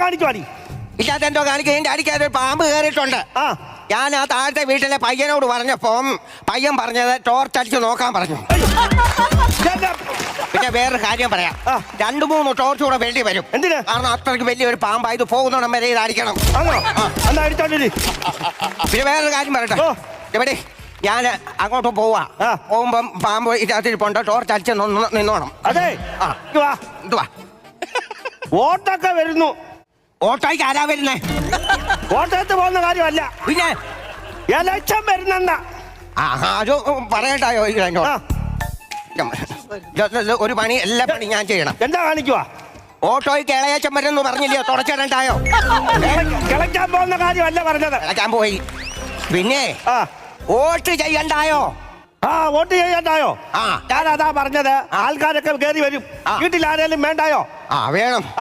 കാണിക്കുവാടി ഇല്ലാത്ത എന്തോ കാണിക്കുക എന്റെ അടിക്കാതെ ഒരു പാമ്പ് കയറിയിട്ടുണ്ട്. ആ. ഞാൻ ആ താഴത്തെ വീട്ടിലെ പയ്യനോട് പറഞ്ഞപ്പം പയ്യൻ പറഞ്ഞത് ടോർച്ച് അടിച്ച് നോക്കാൻ പറഞ്ഞു? പിന്നെ വേറൊരു കാര്യം പറയാം. രണ്ടു മൂന്ന് ടോർച്ച് കൂടെ വേണ്ടി വരും. എന്തിനാ? കാരണം അത്രയ്ക്ക് വലിയൊരു പാമ്പായത് പോകുന്നോണം വരെ ഇത് അടിക്കണം. ആണോ? എന്നാ അടിച്ചോണ്ടിരി പിന്നെ വേറൊരു കാര്യം പറയട്ടെ. ഇവിടെ ഞാൻ അങ്ങോട്ട് പോവാ. പോകുമ്പം പാമ്പ് ഇതിനകത്തിരിപ്പുണ്ട്. ടോർച്ച് അടിച്ച് നിന്ന് നിന്നോണം. അതെ. ആ. എന്തുവാ വോട്ടൊക്കെ വരുന്നു. ഓട്ടോയ്ക്ക് ആരാ വരുന്നേ? വോട്ടെടുത്ത് പോകുന്ന കാര്യമല്ല. പിന്നെ? എലക്ഷൻ വരുന്നെന്ന. അത് പറയട്ടായോ ഈ എന്നോട്? ആ. ഇത് ഇത് ഒരു പണി എല്ലാ പണി ഞാൻ ചെയ്യണം. എന്താ കാണിക്കുവാ? ഓട്ടോയ്ക്ക് ഇളയച്ചൻ വരുന്നു പറഞ്ഞില്ലയോ തുടച്ചിടണ്ടായോ കിളയ്ക്കാൻ പോകുന്ന കാര്യമല്ല പറഞ്ഞത്. ഇളക്കാൻ പോയി. പിന്നെ ആ. വോട്ട് ചെയ്യണ്ടായോ? ആ വോട്ട് ചെയ്യണ്ടായോ? ആ. ഞാൻ അതാ പറഞ്ഞത് ആൾക്കാരൊക്കെ കയറി വരും. ആ. വീട്ടിൽ ആരെങ്കിലും വേണ്ടായോ? ആ വേണം.